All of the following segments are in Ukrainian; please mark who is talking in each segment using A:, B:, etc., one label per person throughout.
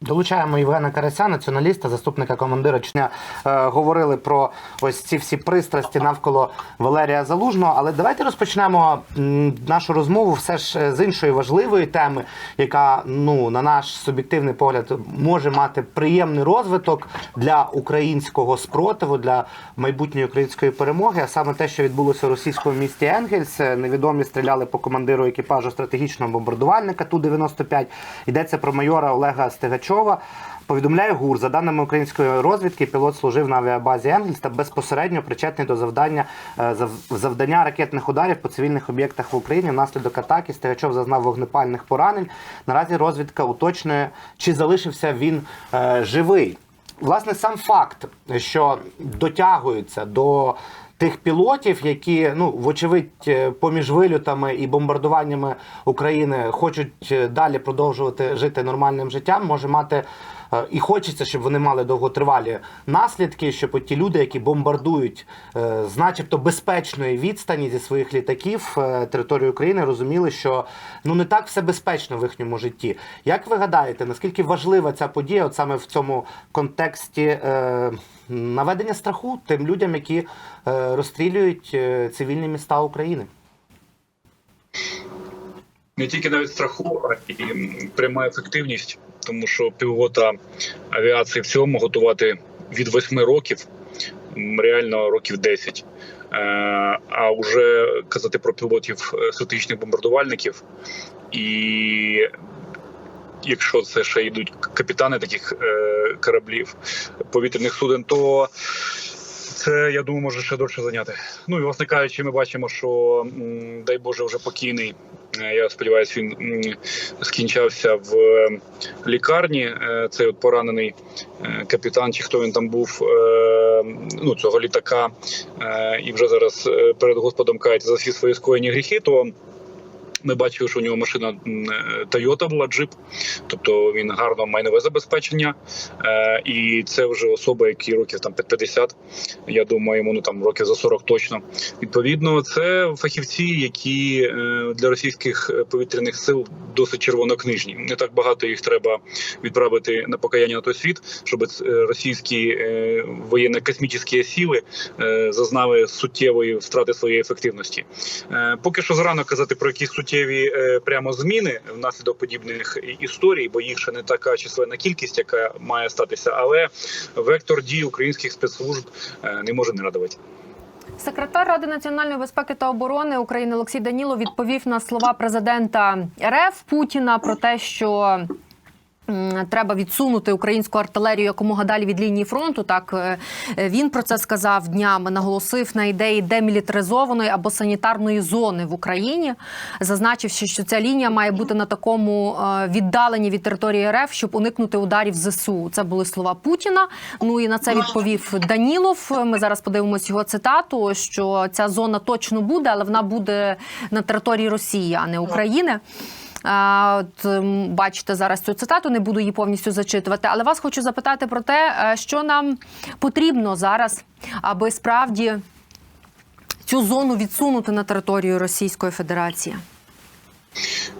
A: Долучаємо Євгена Карася, націоналіста, заступника командира Чня. Е, говорили про ось ці всі пристрасті навколо Валерія Залужного. Але давайте розпочнемо нашу розмову все ж е, з іншої важливої теми, яка, ну, на наш суб'єктивний погляд, може мати приємний розвиток для українського спротиву, для майбутньої української перемоги. А саме те, що відбулося в російському місті Енгельс. Е, Невідомі стріляли по командиру екіпажу стратегічного бомбардувальника Ту-95. Йдеться про майора Олега Стегачова. Повідомляє ГУР, за даними української розвідки, пілот служив на авіабазі Енгельс та безпосередньо причетний до завдання е, завдання ракетних ударів по цивільних об'єктах в Україні. Внаслідок атаки Стегачов зазнав вогнепальних поранень. Наразі розвідка уточнює, чи залишився він е, живий. Власне, сам факт, що дотягуються до тих пілотів, які ну вочевидь е, поміж вильотами і бомбардуваннями України хочуть е, далі продовжувати жити нормальним життям, може мати. Е, І хочеться, щоб вони мали довготривалі наслідки, щоб ті люди, які бомбардують е, з начебто безпечної відстані зі своїх літаків е, територію України, розуміли, що ну не так все безпечно в їхньому житті. Як ви гадаєте, наскільки важлива ця подія, от саме в цьому контексті наведення страху тим людям, які розстрілюють цивільні міста України?
B: не тільки навіть страху, а і пряма ефективність, тому що пілота авіації в цілому готувати від 8 років, реально років 10. Е, А вже казати про пілотів е, стратегічних бомбардувальників, і якщо це ще йдуть капітани таких е, кораблів повітряних суден, то це я думаю може ще довше зайняти. Ну і власне кажучи, ми бачимо, що дай Боже вже покійний. Е, Я сподіваюся, він скінчався в е, лікарні. Е, Цей от поранений капітан, чи хто він там був, ну цього літака, і вже зараз перед Господом кається за всі свої скоєні гріхи. То ми бачили, що у нього машина е, Toyota була джип, тобто він гарно має нове забезпечення. Е, і це вже особа, які років там під 50, я думаю, йому ну там років за 40 точно. Відповідно, це фахівці, які е, для російських повітряних сил досить червонокнижні. Не так багато їх треба відправити на покаяння на той світ, щоб російські воєнно-космічні сили зазнали суттєвої втрати своєї ефективності. Поки що зарано казати про якісь суттєві е, прямо зміни внаслідок подібних історій, бо їх ще не така численна кількість, яка має статися. Але вектор дій українських спецслужб е, не може не радувати.
C: Секретар Ради національної безпеки та оборони України Олексій Данілов відповів на слова президента РФ Путіна про те, що. Треба відсунути українську артилерію якомога далі від лінії фронту. Так е, він про це сказав днями. Наголосив на ідеї демілітаризованої або санітарної зони в Україні, зазначивши, що ця лінія має бути на такому е, віддаленні від території РФ, щоб уникнути ударів ЗСУ. Це були слова Путіна. Ну і на це відповів Данілов. Ми зараз подивимось його цитату: що ця зона точно буде, але вона буде на території Росії, а не України. От бачите зараз цю цитату, не буду її повністю зачитувати. Але вас хочу запитати про те, е, що нам потрібно зараз, аби справді цю зону відсунути на територію Російської Федерації.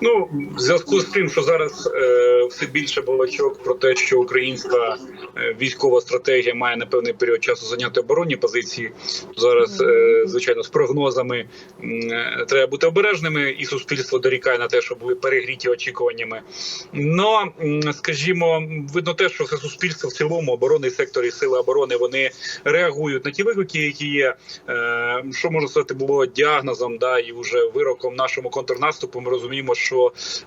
B: Ну, в зв'язку з тим, що зараз е, все більше балачок про те, що українська е, військова стратегія має на певний період часу зайняти оборонні позиції. Зараз, е, звичайно, з прогнозами е, треба бути обережними, і суспільство дорікає на те, що були перегріті очікуваннями. Но, скажімо, видно те, що все суспільство в цілому, оборонний сектор і сили оборони, вони реагують на ті виклики, які є. Е, що можна сказати, було діагнозом, да, і вже вироком нашому контрнаступу. Ми розуміємо, що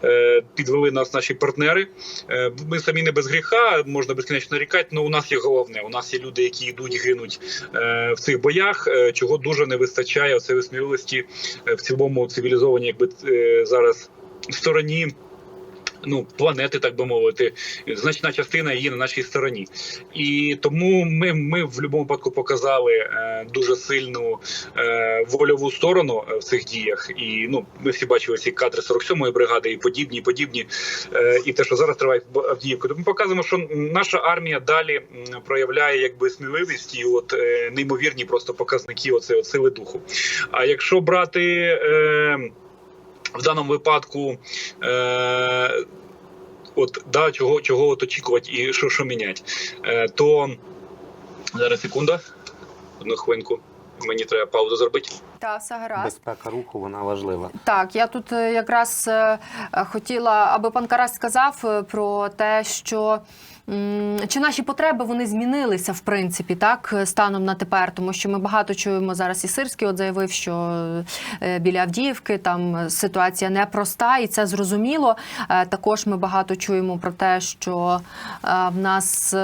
B: е, підвели нас наші партнери. Е, ми самі не без гріха, можна безкінечно нарікати, але у нас є головне. У нас є люди, які йдуть гинуть е, в цих боях, чого дуже не вистачає цій сміливості в цілому цивілізованій, якби зараз стороні. Ну, планети, так би мовити, значна частина її на нашій стороні, і тому ми, ми в будь-якому випадку показали е, дуже сильну е, вольову сторону е, в цих діях. І ну ми всі бачили ці кадри 47-ї бригади і подібні, і подібні. Е, і те, що зараз триває в Авдіївку. Тому ми показуємо, що наша армія далі проявляє якби сміливість і от е, неймовірні просто показники оцеї от сили духу. А якщо брати. Е, в даному випадку е, от да, чого, чого от очікувати і що, що міняти, е, то зараз секунда, одну хвилинку. Мені треба паузу зробити.
C: Та все гаразд.
A: Безпека руху вона важлива.
C: Так, я тут е, якраз е, хотіла, аби пан Карась сказав е, про те, що чи наші потреби вони змінилися в принципі, так станом на тепер, тому що ми багато чуємо зараз. І Сирський от заявив, що е, біля Авдіївки там ситуація непроста, і це зрозуміло. Е, Також ми багато чуємо про те, що е, в нас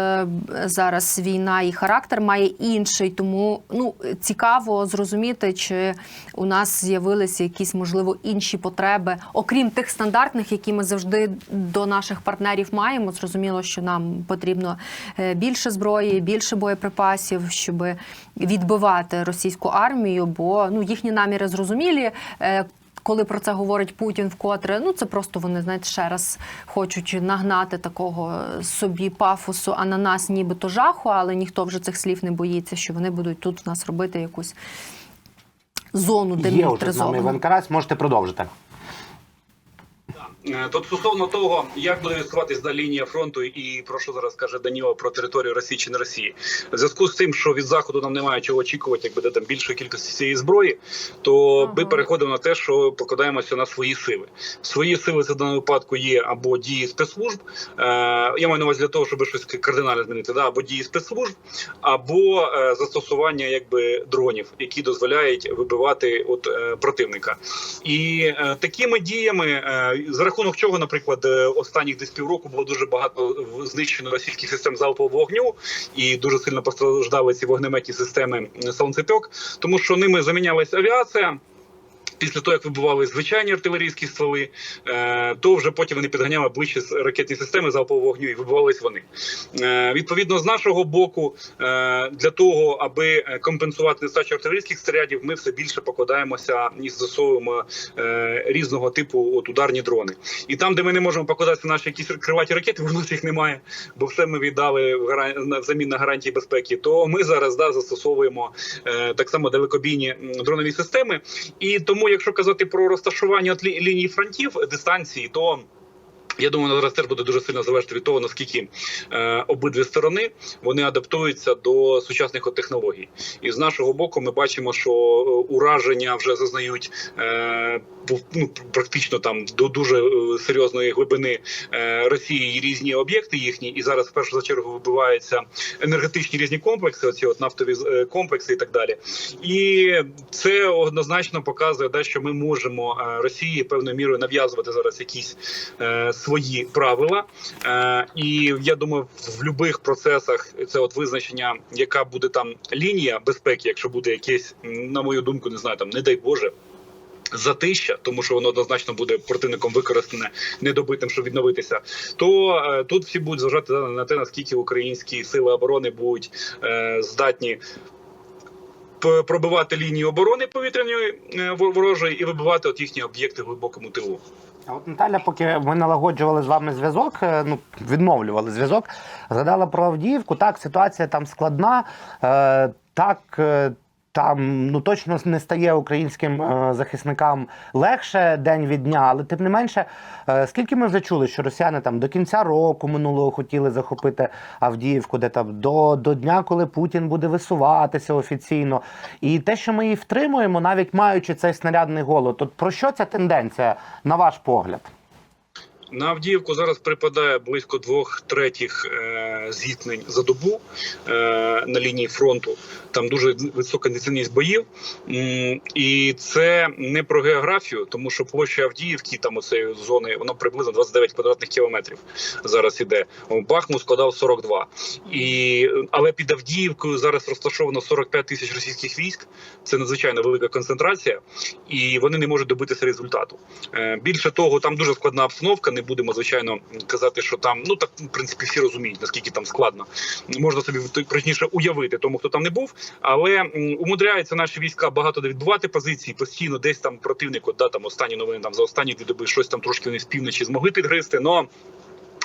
C: зараз війна і характер має інший, тому ну цікаво зрозуміти, чи у нас з'явилися якісь можливо інші потреби, окрім тих стандартних, які ми завжди до наших партнерів маємо. Zрозуміло, що нам потрібно е, більше зброї, більше боєприпасів, щоб відбивати російську армію, бо ну їхні наміри зрозумілі. Е, коли про це говорить Путін вкотре, ну це просто вони знаєте, ще раз хочуть нагнати такого собі пафосу, а на нас нібито жаху, але ніхто вже цих слів не боїться, що вони будуть тут в нас робити якусь зону
A: з
C: демілітаризовану.
A: Іван Карась, можете продовжити.
B: Е, Тут стосовно того, як буде відсуватись да лінія фронту, і про що зараз каже Даніло про територію Росії чи не Росії, в зв'язку з тим, що від заходу нам немає чого очікувати, як буде там більшої кількості цієї зброї, то
C: Ага.
B: ми переходимо на те, що покладаємося на свої сили. Свої сили це в даному випадку є або дії спецслужб. Е, я маю на увазі для того, щоб щось кардинально змінити, да, або дії спецслужб, або е, застосування якби дронів, які дозволяють вибивати от е, противника. І е, такими діями, е, за рахунок чого, наприклад, е, останніх десь півроку було дуже багато знищено російських систем залпового вогню, і дуже сильно постраждали ці вогнеметні системи сонцепьок, тому що ними замінялась авіація. Після того, як вибивали звичайні артилерійські стволи, е, то вже потім вони підганяли ближче з ракетні системи залпового вогню і вибивались вони. Е, Відповідно, з нашого боку, е, для того, аби компенсувати нестачу артилерійських снарядів, ми все більше покладаємося і застосовуємо різного типу от ударні дрони. І там, де ми не можемо покладати наші якісь криваті ракети, в нас їх немає, бо все ми віддали взамін на гарантії безпеки. То ми зараз да, застосовуємо так само далекобійні дронові системи. І тому, якщо казати про розташування от лі- ліній фронтів дистанції, то я думаю, зараз теж буде дуже сильно залежати від того, наскільки е, обидві сторони вони адаптуються до сучасних технологій. І з нашого боку, ми бачимо, що е, ураження вже зазнають е, ну, практично там до дуже е, серйозної глибини е, Росії різні об'єкти їхні. І зараз в першу чергу вибиваються енергетичні різні комплекси, оці от нафтові е, комплекси і так далі. І це однозначно показує, да, що ми можемо Росії певною мірою нав'язувати зараз якісь е, свої правила. Е, і я думаю, в будь-яких процесах це от визначення, яка буде там лінія безпеки, якщо буде якесь, на мою думку, не знаю, там не дай Боже. Затища, тому що воно однозначно буде противником використане недобитим, щоб відновитися. То е, тут всі будуть зважати на те, наскільки українські сили оборони будуть е, здатні пробивати лінію оборони повітряної е, ворожої і вибивати от їхні об'єкти в глибокому тилу.
A: А от Наталя, поки ми налагоджували з вами зв'язок, е, ну відновлювали зв'язок, згадала про Авдіївку. Так, ситуація там складна. Е, так, е, там ну точно не стає українським е, захисникам легше день від дня, але тим не менше, е, скільки ми вже чули, що росіяни там до кінця року минулого хотіли захопити Авдіївку, де там до, до дня, коли Путін буде висуватися офіційно. І те, що ми її втримуємо, навіть маючи цей снарядний голод, от про що ця тенденція, на ваш погляд?
B: На Авдіївку зараз припадає близько двох третіх е, зіткнень за добу е, на лінії фронту. Там дуже висока інтенсивність боїв, і це не про географію, тому що площа Авдіївки, там оцеї зони, воно приблизно 29 квадратних кілометрів. Зараз іде. Бахмут складав 42. І але під Авдіївкою зараз розташовано 45 тисяч російських військ. Це надзвичайно велика концентрація, і вони не можуть добитися результату. Е, Більше того, там дуже складна обстановка. Не будемо звичайно казати, що там ну так в принципі всі розуміють, наскільки там складно. Можна собі точніше уявити тому, хто там не був, але умудряються наші війська багато де відбувати позиції постійно. Десь там противник, от, да, там останні новини там за останні дві доби щось там трошки вони з півночі змогли підгризти. Но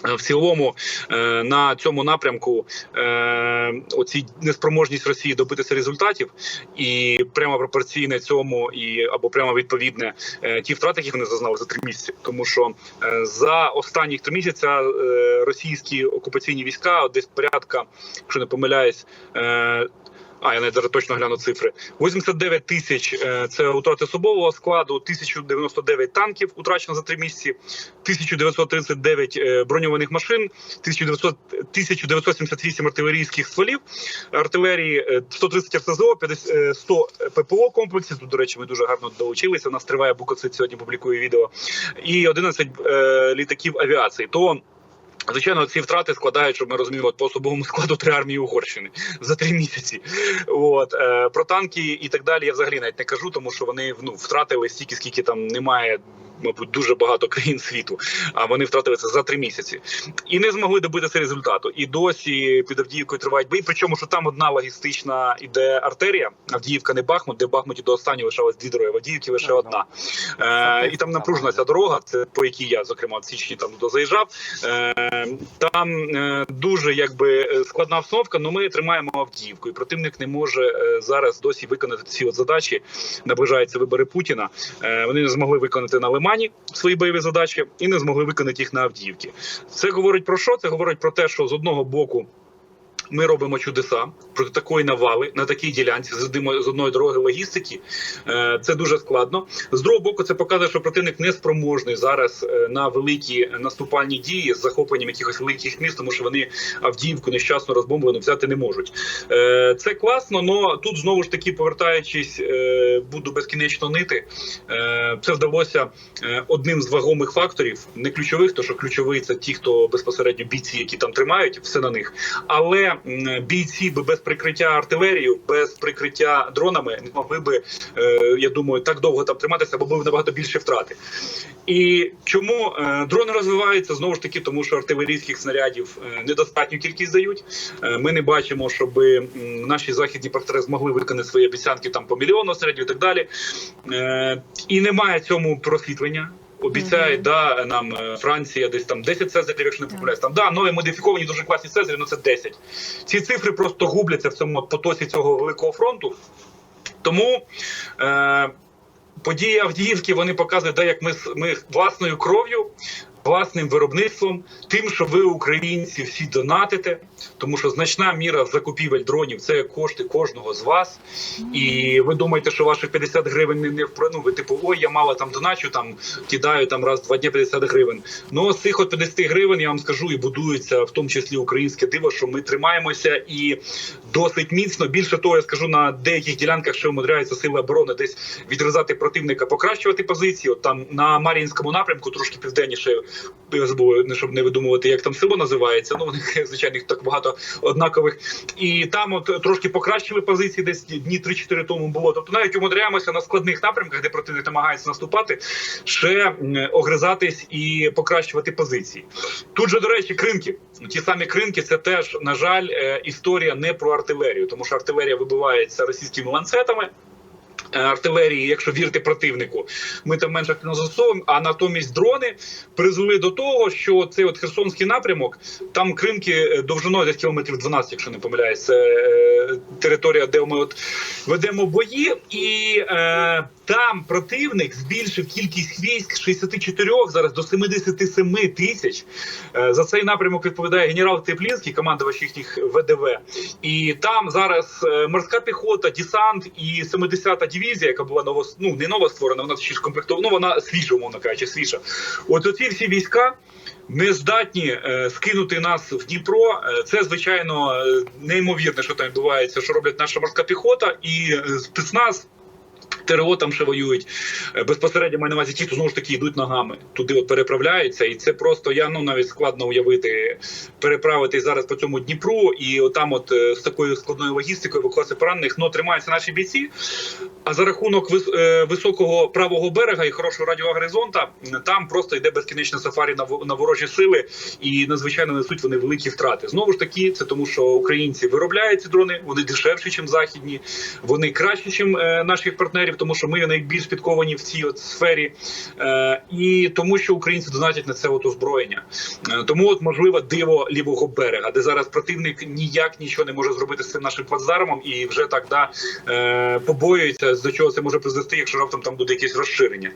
B: В цілому е, на цьому напрямку е, оці неспроможність Росії добитися результатів, і прямо пропорційне цьому, і або прямо відповідне е, ті втрати, які вони зазнали за три місяці. Тому що е, за останні три місяця е, російські окупаційні війська десь порядка, якщо не помиляюсь. А, я не зараз точно гляну цифри. 89 тисяч е, це утрати особового складу, 1099 танків утрачено за три місяці, 1939 е, броньованих машин, 1900, 1978 артилерійських стволів, артилерії е, 130 РСЗО, 50, е, 100 ППО комплексів. Тут, до речі, ми дуже гарно долучилися. У нас триває Букоцит сьогодні публікує відео, і 11 е, літаків авіації. То Звичайно, ці втрати складають, щоб ми розуміли, по особовому складу три армії Угорщини за три місяці. От е, про танки і так далі. Я взагалі навіть не кажу, тому що вони ну втратили стільки, скільки там немає. Мабуть, дуже багато країн світу, а вони втратили це за три місяці і не змогли добитися результату. І досі під Авдіївкою тривають бої. Причому що там одна логістична іде артерія. Авдіївка не Бахмут, де Бахмуті до останнього лишалось дві дороги. В Авдіївці лише одна. Е, і там напружена ця дорога. Це по якій я зокрема в січні там туди заїжджав. Е, там е, дуже якби складна обстановка. але ми тримаємо Авдіївку, і противник не може е, зараз досі виконати ці от задачі. Наближаються вибори Путіна. Е, вони не змогли виконати на Лимані свої бойові задачі і не змогли виконати їх на Авдіївці. Це говорить про що? Це говорить про те, що з одного боку. Ми робимо чудеса проти такої навали на такій ділянці з з одної дороги логістики. Е, Це дуже складно. З другого боку, це показує, що противник не спроможний зараз е, на великі наступальні дії з захопленням якихось великих міст, тому що вони Авдіївку нещасно розбомблену взяти не можуть. Е, Це класно, але тут знову ж таки повертаючись, буду безкінечно нити. Це вдалося одним з вагомих факторів, не ключових, то що ключовий це ті, хто безпосередньо бійці, які там тримають, все на них. Але бійці би без прикриття артилерією, без прикриття дронами не могли би, е, я думаю, так довго там триматися, бо були набагато більше втрати. І чому е, дрони розвиваються знову ж таки, тому що артилерійських снарядів е, недостатню кількість дають. Ми не бачимо, щоб наші західні партнери змогли виконати свої обіцянки там по мільйону снарядів і так далі. І немає цьому просвітлення. Обіцяє,
C: Мгм.
B: да, нам е, Франція десь там 10 цезарів, якщо не помиляюсь. Там да, нові модифіковані дуже класні цезарі, ну це 10. Ці цифри просто губляться в цьому потоці цього великого фронту. Тому е, події Авдіївки вони показують, де як ми, ми власною кров'ю, власним виробництвом, тим, що ви, українці, всі донатите, тому що значна міра закупівель дронів це кошти кожного з вас. І ви думаєте, що ваших 50 гривень не, не ну, ви типу, ой, я мало там доначу, там кидаю там раз два дні 50 гривень. Ну з цих от 50 гривень я вам скажу, і будується в тому числі українське диво, що ми тримаємося і досить міцно. Більше того, я скажу на деяких ділянках, що умудряються сили оборони десь відрізати противника, покращувати позиції. От там на Мар'їнському напрямку, трошки південніше, я щоб не видумувати, як там село називається. Ну, них звичайно їх так багато однакових. І там от трошки покращили позиції, десь дні 3-4 тому було. Тобто навіть умудряємося на складних напрямках, де противник намагається наступати, ще огризатись і покращувати позиції. Тут же, до речі, кринки. Ті самі кринки, це теж, на жаль, е, історія не про артилерію, тому що артилерія вибивається російськими ланцетами. Е, Артилерії, якщо вірити противнику, ми там менше активно застосовуємо. А натомість дрони призвели до того, що цей от Херсонський напрямок, там кринки е, довжиною десь кілометрів 12, якщо не помиляюсь, е, територія, де ми от ведемо бої, і е, там противник збільшив кількість військ з 64 зараз до 77 тисяч. Е, за цей напрямок відповідає генерал Теплінський, командувач їхніх ВДВ. І там зараз морська піхота, десант і 70-та дивізія, яка була ново, ну не новостворена, вона ще ж комплектована, ну вона свіжа, умовно кажучи, свіжа. От оці всі війська. Не здатні е, скинути нас в Дніпро. Е, Це звичайно е, неймовірне, що там відбувається, що роблять наша морська піхота і е, спецназ. ТРО там ще воюють Е, безпосередньо маю на увазі ті, хто знову ж таки йдуть ногами, туди от переправляються, і це просто я ну навіть складно уявити переправитись зараз по цьому Дніпру, і отам, от е, з такою складною логістикою евакуації поранених, ну тримаються наші бійці. А за рахунок е, високого правого берега і хорошого радіогоризонта, там просто йде безкінечне сафарі на ворожі сили, і надзвичайно несуть вони великі втрати. Знову ж таки, це тому, що українці виробляють ці дрони, вони дешевші, ніж західні, вони кращі, ніж наших партнерів. Тому що ми найбільш підковані в цій от сфері, е, і тому, що українці донатять на це от озброєння. Е, тому, от можливо, диво лівого берега, де зараз противник ніяк нічого не може зробити з цим нашим плацдармом, і вже так е, побоюється, до чого це може призвести, якщо раптом там буде якесь розширення.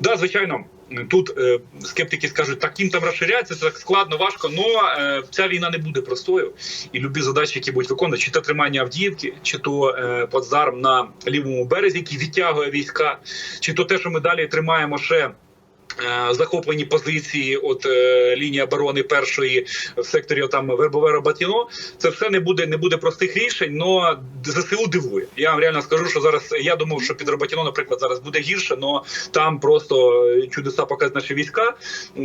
B: Да, звичайно, тут е, скептики скажуть, так їм там розширяється, це так складно, важко. але ця війна не буде простою, і любі задачі, які будуть виконувати, чи то тримання Авдіївки, чи то е, плацдарм на лівому березі, який відтягує війська, чи то те, що ми далі тримаємо ще. Е, Захоплені позиції, от е, лінії оборони першої в секторі там Вербове Роботіно, це все не буде не буде простих рішень, але ЗСУ дивує. Я вам реально скажу, що зараз я думав, що під Роботіно, наприклад, зараз буде гірше, але там просто е, чудеса показують наші війська.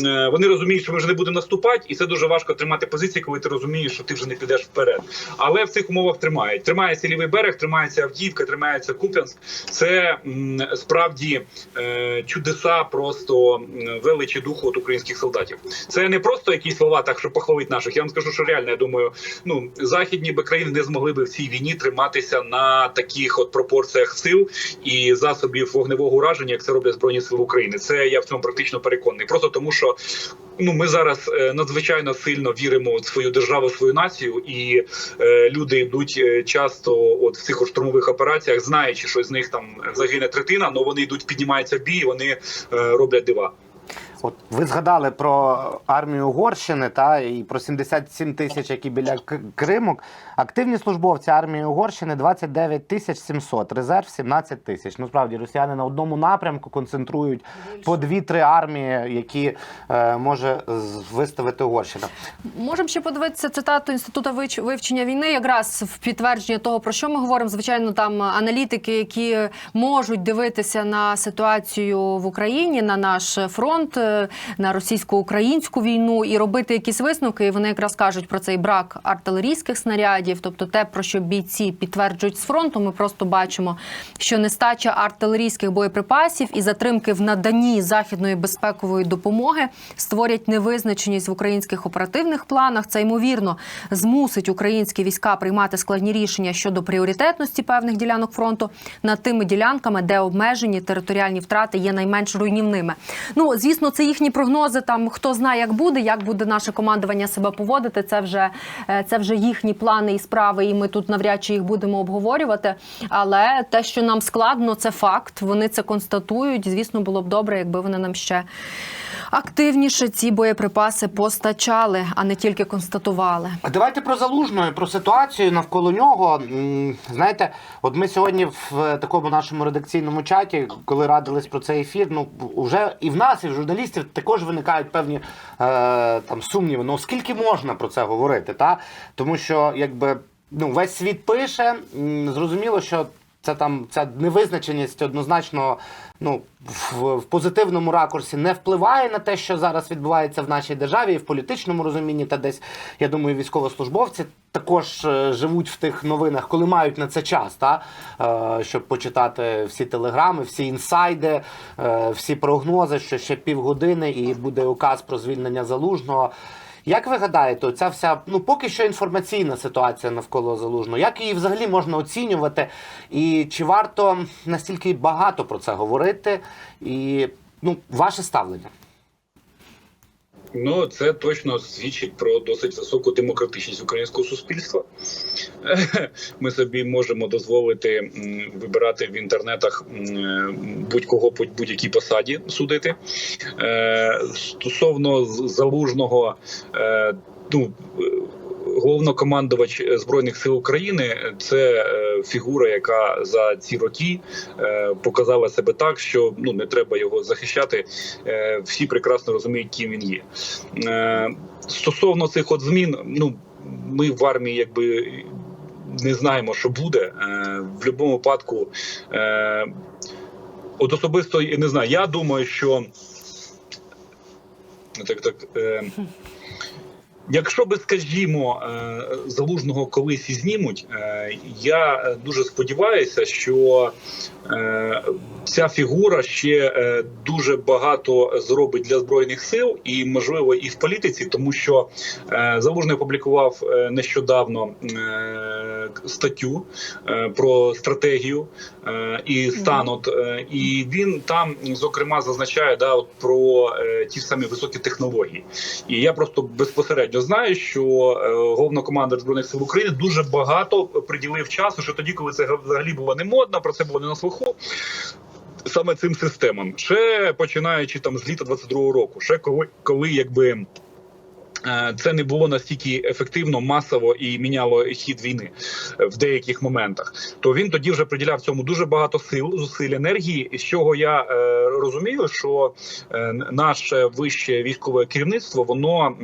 B: Е, Вони розуміють, що ми вже не будемо наступати, і це дуже важко тримати позиції, коли ти розумієш, що ти вже не підеш вперед. Але в цих умовах тримають. Тримається лівий берег, тримається Авдіївка, тримається Куп'янськ. Це м, справді е, чудеса просто величі духу от українських солдатів. Це не просто якісь слова, так щоб похвалити наших. Я вам скажу, що реально я думаю, ну західні би країни не змогли би в цій війні триматися на таких от пропорціях сил і засобів вогневого ураження, як це роблять збройні сили України. Це я в цьому практично переконаний. Просто тому, що ну ми зараз е, надзвичайно сильно віримо в свою державу, в свою націю, і е, люди йдуть е, часто, от в цих штурмових операціях, знаючи, що з них там загине третина, але вони йдуть, піднімаються в бій, вони е, роблять дива.
A: От ви згадали про армію Угорщини та і про 77 тисяч, які біля К- Криму. Активні службовці армії Угорщини 29 тисяч 700, резерв 17 тисяч. Ну справді росіяни на одному напрямку концентрують по 2-3 армії, які е, може виставити Угорщина.
C: Можемо ще подивитися цитату інституту вивчення війни, якраз в підтвердження того, про що ми говоримо. Звичайно, там аналітики, які можуть дивитися на ситуацію в Україні, на наш фронт, на російсько-українську війну і робити якісь висновки. І вони якраз кажуть про цей брак артилерійських снарядів, тобто те, про що бійці підтверджують з фронту. Ми просто бачимо, що нестача артилерійських боєприпасів і затримки в наданні західної безпекової допомоги створять невизначеність в українських оперативних планах. Це ймовірно змусить українські війська приймати складні рішення щодо пріоритетності певних ділянок фронту над тими ділянками, де обмежені територіальні втрати є найменш руйнівними. Ну звісно, це їхні прогнози. Там хто знає, як буде, як буде наше командування себе поводити. Це вже е, це вже їхні плани і справи, і ми тут навряд чи їх будемо обговорювати. Але те, що нам складно, це факт. Вони це констатують. Звісно, було б добре, якби вони нам ще активніше ці боєприпаси постачали, а не тільки констатували.
A: Давайте про залужного, про ситуацію навколо нього. Знаєте, от ми сьогодні в такому нашому редакційному чаті, коли радились про цей ефір, ну вже і в нас, і в журналістів також виникають певні е, там сумніви. Ну скільки можна про це говорити? Та? Тому що якби ну весь світ пише, зрозуміло, що. Це там ця невизначеність однозначно ну в, в позитивному ракурсі не впливає на те, що зараз відбувається в нашій державі, і в політичному розумінні, та десь я думаю, військовослужбовці також е, живуть в тих новинах, коли мають на це час, та е, щоб почитати всі телеграми, всі інсайди, е, всі прогнози, що ще півгодини і буде указ про звільнення залужного. Як ви гадаєте, ця вся ну поки що інформаційна ситуація навколо залужного, як її взагалі можна оцінювати? І чи варто настільки багато про це говорити? І ну, ваше ставлення?
B: Ну, це точно свідчить про досить високу демократичність українського суспільства. Ми собі можемо дозволити вибирати в інтернетах будь-кого по будь-якій посаді судити. Е, Стосовно залужного, е, ну. Е, Головнокомандувач збройних сил України це е, фігура, яка за ці роки е, показала себе так, що ну не треба його захищати. Е, Всі прекрасно розуміють, ким він є. Е, Стосовно цих от змін, ну ми в армії якби не знаємо, що буде. Е, В будь-якому випадку, е, от особисто я не знаю. Я думаю, що так, так. Якщо би, скажімо, е, залужного колись і знімуть, е, я е, дуже сподіваюся, що ця фігура ще е, дуже багато зробить для збройних сил і, можливо, і в політиці, тому що е, залужний опублікував е, нещодавно е, е, статтю е, про стратегію е, і стан. От, е, і він там зокрема зазначає да, от, про е, ті самі високі технології. І я просто безпосередньо знаю, що е, головнокомандир збройних сил України дуже багато приділив часу, що тоді, коли це взагалі було не модно, про це було не на слуху. Саме цим системам, ще починаючи там з літа 22-го року, ще коли, коли якби. Е, Це не було настільки ефективно, масово і міняло хід війни е, в деяких моментах. То він тоді вже приділяв цьому дуже багато сил, зусиль енергії. З чого я е, розумію, що наше вище військове керівництво воно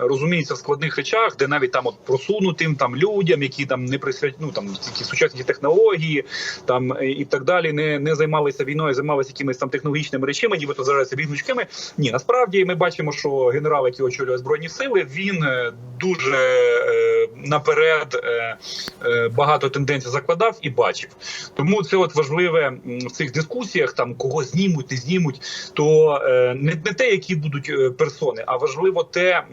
B: розуміється в складних речах, де навіть там от просунутим там людям, які там не присвят... ну, там такі сучасні технології, там і так далі, не, не займалися війною, займалися якимись там технологічними речами, нібито зараються гнучкими. Ні, насправді ми бачимо, що генерал, який очолює збройні сили, він е, дуже е, наперед е, багато тенденцій закладав і бачив. Тому це от важливе в цих дискусіях, там кого знімуть, не знімуть, то не, не те, які будуть персони, а важливо те,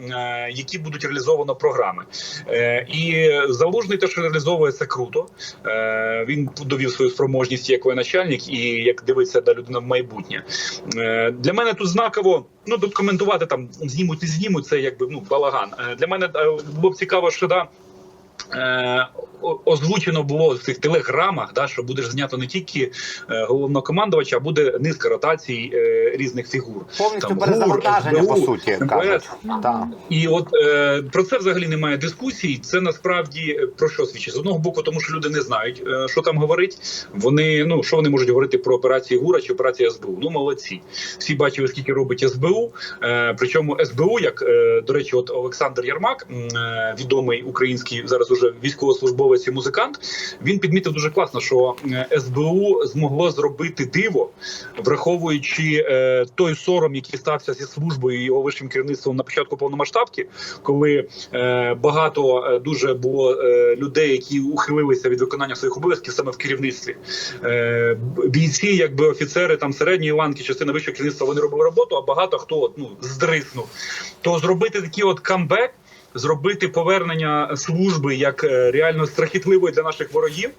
B: які будуть реалізовано програми. І залужний те, що реалізовує це круто. Він довів свою спроможність як воєначальник і як дивиться да, людина в майбутнє. Для мене тут знаково. Ну тут коментувати там знімуть, і знімуть це якби ну балаган. Е, Для мене е, було б цікаво, що да. Озвучено було в цих телеграмах, да, що буде ж знято не тільки е, головнокомандувача, а буде низка ротацій е, різних фігур.
A: Повністю
B: Там
A: перезавантаження,
B: ГУР,
A: по суті, кажуть. Так.
B: І от е, про це взагалі немає дискусій. Це насправді е, про що свідчить? З одного боку, тому що люди не знають, е, що там говорить. Вони ну що вони можуть говорити про операції ГУРа чи операції СБУ? Ну молодці. Всі бачили, скільки робить СБУ. Е, причому СБУ, як е, до речі, от Олександр Ярмак, е, відомий український зараз уже військовослужбовець і музикант. Він підмітив дуже класно, що е, СБУ змогло зробити диво, враховуючи е, той сором, який стався зі службою і його вищим керівництвом на початку повномасштабки, коли е, багато дуже було людей, які ухилилися від виконання своїх обов'язків саме в керівництві. Бійці, якби офіцери там середньої ланки, частина вищого керівництва, вони робили роботу, а багато хто ну здриснув. То зробити такий от камбек. Зробити повернення служби як е, реально страхітливої для наших ворогів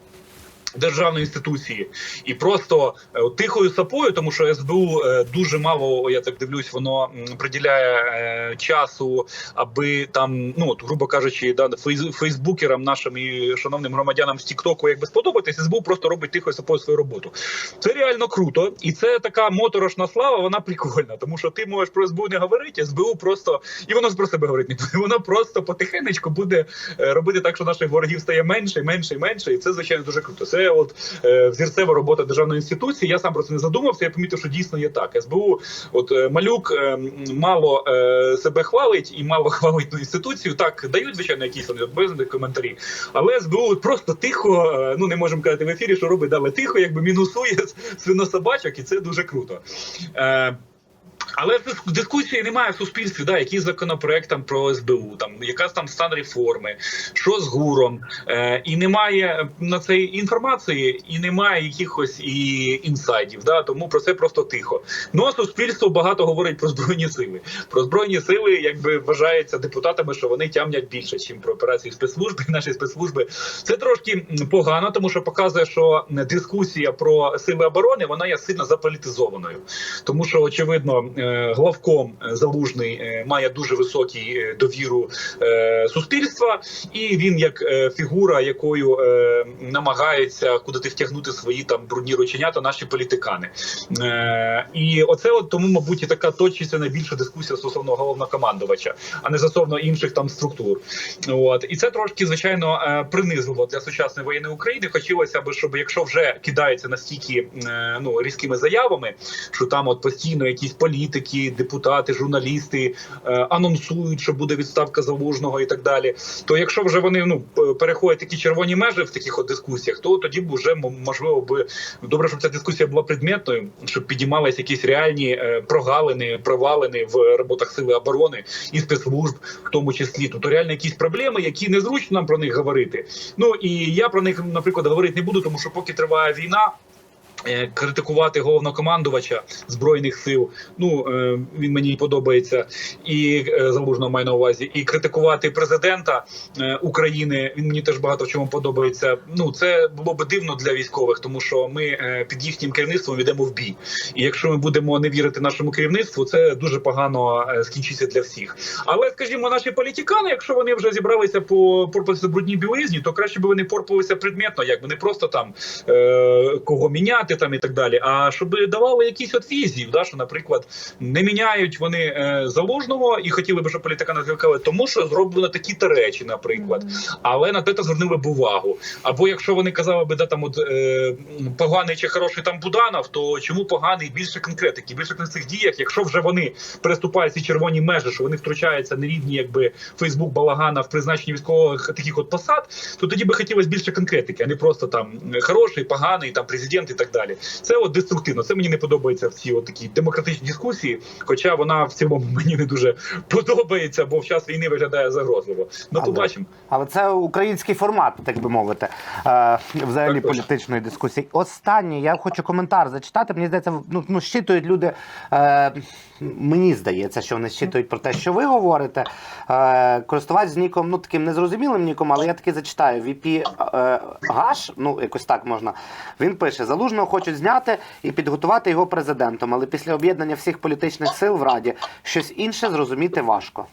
B: державної інституції, і просто е, тихою сапою, тому що СБУ е, дуже мало, я так дивлюсь, воно приділяє е, часу, аби там, ну от, грубо кажучи, да, фейс- фейсбукерам нашим і шановним громадянам з Тіктоку, якби сподобатись, СБУ просто робить тихою сапою свою роботу. Це реально круто, і це така моторошна слава. Вона прикольна, тому що ти можеш про СБУ не говорити, СБУ просто і воно про себе говорить не. Воно просто потихенечку буде робити так, що наших ворогів стає менше, менше і менше. І це звичайно дуже круто. Це от е, взірцева робота державної інституції. Я сам про це не задумався. Я помітив, що дійсно є так. СБУ, от е, малюк е, мало себе хвалить і мало хвалить ту інституцію. Так дають звичайно якісь безумні коментарі, але СБУ просто тихо. Ну не можемо казати в ефірі, що робить, але тихо, якби мінусує свинособачок, і це дуже круто. Але дис- дискусії немає в суспільстві, да, який законопроект там про СБУ, там яка там стан реформи, що з гуром, е, і немає на це інформації, і немає якихось і інсайдів. Да, тому про це просто тихо. Ну а суспільство багато говорить про збройні сили. Про збройні сили, якби вважається депутатами, що вони тямлять більше, ніж про операції спецслужби. Наші спецслужби це трошки погано, тому що показує, що дискусія про сили оборони вона є сильно заполітизованою, тому що очевидно. Е, Главком е, залужний е, має дуже високий е, довіру суспільства, і він як фігура, якою намагаються куди втягнути свої там брудні рученята, наші політикани. І оце от тому, мабуть, і така точиться найбільша дискусія стосовно головнокомандувача, а не стосовно інших там структур. От і це трошки звичайно принизливо для сучасної воєнної України. Хотілося б, щоб якщо вже кидається настільки ну різкими заявами, що там от постійно якісь політики, депутати, журналісти е, анонсують, що буде відставка залужного і так далі. То якщо вже вони ну переходять такі червоні межі в таких от дискусіях, то тоді вже можливо би добре, щоб ця дискусія була предметною, щоб підіймалися якісь реальні е, прогалини, провалини в роботах сили оборони і спецслужб, в тому числі. Тобто реально якісь проблеми, які незручно нам про них говорити. Ну і я про них, наприклад, говорити не буду, тому що поки триває війна. Е, критикувати головнокомандувача збройних сил. Ну е, він мені подобається, і е, залужно маю на увазі, і критикувати президента України. Він мені теж багато в чому подобається. Ну це було би дивно для військових, тому що ми під їхнім керівництвом йдемо в бій. І якщо ми будемо не вірити нашому керівництву, це дуже погано скінчиться для всіх. Але скажімо, наші політикани, якщо вони вже зібралися по порпатися брудній білизні, то краще би вони порпалися предметно, якби не просто там кого міняти там і так далі. А щоб давали якісь от візії, да, що, наприклад, не міняють вони е, залужного і хотіли б, щоб політикани звикали, тому що зроблено такі-то речі, наприклад. Але на те звернули б увагу. Або якщо вони казали би, да там от е, поганий чи хороший там Буданов, то чому поганий більше конкретики, більше на цих діях, якщо вже вони переступають ці червоні межі, що вони втручаються на рівні, якби Фейсбук Балагана в призначенні військових таких от посад, то тоді би хотілося більше конкретики, а не просто там хороший, поганий, там президент і так далі. Це от деструктивно. Це мені не подобається в цій от такій демократичній дискусії, хоча вона в цілому мені не дуже подобається, бо в час війни виглядає загрозливо. Ну побачимо.
A: Але це український формат, так би мовити, е, взагалі
B: Так
A: політичної дискусії. Останнє, я хочу коментар зачитати. Мені здається, ну, ну щитують люди. Е, мені здається, що вони щитують про те, що ви говорите. Е, користувач з ніком, ну таким незрозумілим ніком, але я таки зачитаю. VP е, Гаш, ну якось так можна. Він пише: залужного хочуть зняти і підготувати його президентом, але після об'єднання всіх політичних сил в раді щось інше зрозуміти важко.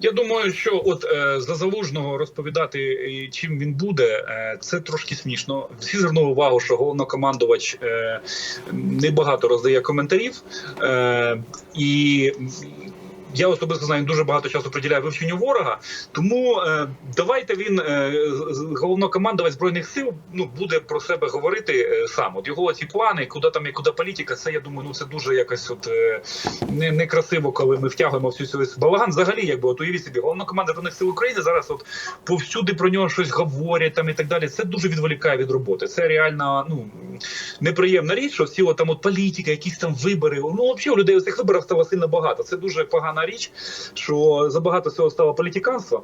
B: Я думаю, що от е, за залужного розповідати, е, чим він буде, е, це трошки смішно. Всі звернули увагу, що головнокомандувач е, небагато роздає коментарів, е, і я особисто знаю, дуже багато часу приділяє вивченню ворога. Тому е, давайте він е, головнокомандувач збройних сил ну буде про себе говорити е, сам. От його ці плани, куди там і куди політика, це я думаю, ну це дуже якось от е, не, некрасиво, коли ми втягуємо всю цю балаган. Взагалі, якби от уявіть собі, головна команда збройних сил України зараз от повсюди про нього щось говорять там і так далі. Це дуже відволікає від роботи. Це реально ну неприємна річ, що всі от, там от політика, якісь там вибори. Ну взагалі у людей у цих виборах стало сильно багато. Це дуже погана річ, що забагато цього стало політиканства.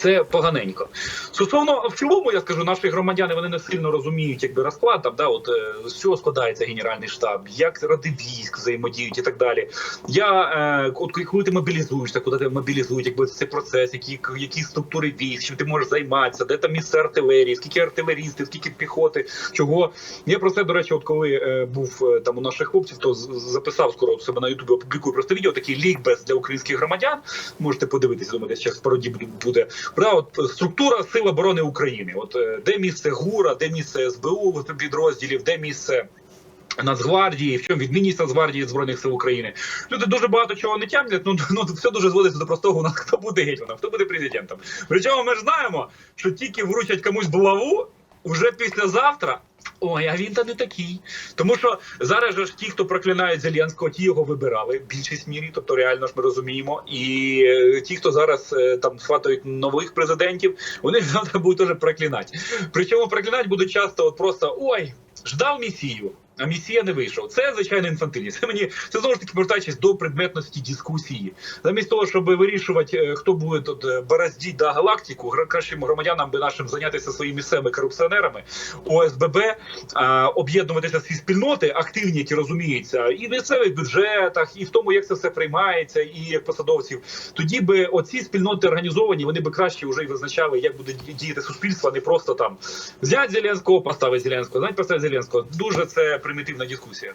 B: Це поганенько. Стосовно в цілому, я скажу, наші громадяни вони не сильно розуміють, якби розклад там, да, от е, з чого складається генеральний штаб, як ради військ взаємодіють і так далі. Я е, от коли ти мобілізуєшся, куди тебе мобілізують, якби цей процес, які, які структури військ, чим ти можеш займатися, де там місце артилерії, скільки артилерістів, скільки піхоти, чого. Я про це, до речі, от коли е, був е, там у наших хлопців, то записав скоро себе на Ютубі, опублікую просто відео, такий лікбез для українських громадян. Можете подивитися, думаю, десь в пароді буде- от структура Сил оборони України. От е, де місце ГУРа, де місце СБУ підрозділів, де місце. Нацгвардії, в чому відмінність Нацгвардії Збройних сил України. Люди дуже багато чого не тямлять. Ну, ну все дуже зводиться до простого. У нас хто буде гетьманом, хто буде президентом. Причому ми ж знаємо, що тільки вручать комусь булаву уже післязавтра. Ой, а він та не такий. Тому що зараз ж ті, хто проклинають Зеленського, ті його вибирали в більшість мірі, тобто реально ж ми розуміємо. І е, ті, хто зараз е, там схватують нових президентів, вони завтра будуть теж проклинати. Причому проклинати будуть часто от просто ой, ждав місію. А місія не вийшов. Це звичайно інфантильність. Це мені це знову ж таки повертаючись до предметності дискусії. Замість того, щоб вирішувати, е, хто буде тут е, бороздіть да галактику, кращим громадянам би нашим зайнятися своїми місцевими корупціонерами, ОСББ, а, об'єднуватися всі спільноти, активні, які розуміються, і в місцевих бюджетах, і в тому, як це все приймається, і як посадовців. Тоді би оці спільноти організовані, вони би краще вже і визначали, як буде діяти суспільство, а не просто там взяти Зеленського, поставити Зеленського, знають поставити Зеленського. Дуже це примітивна дискусія.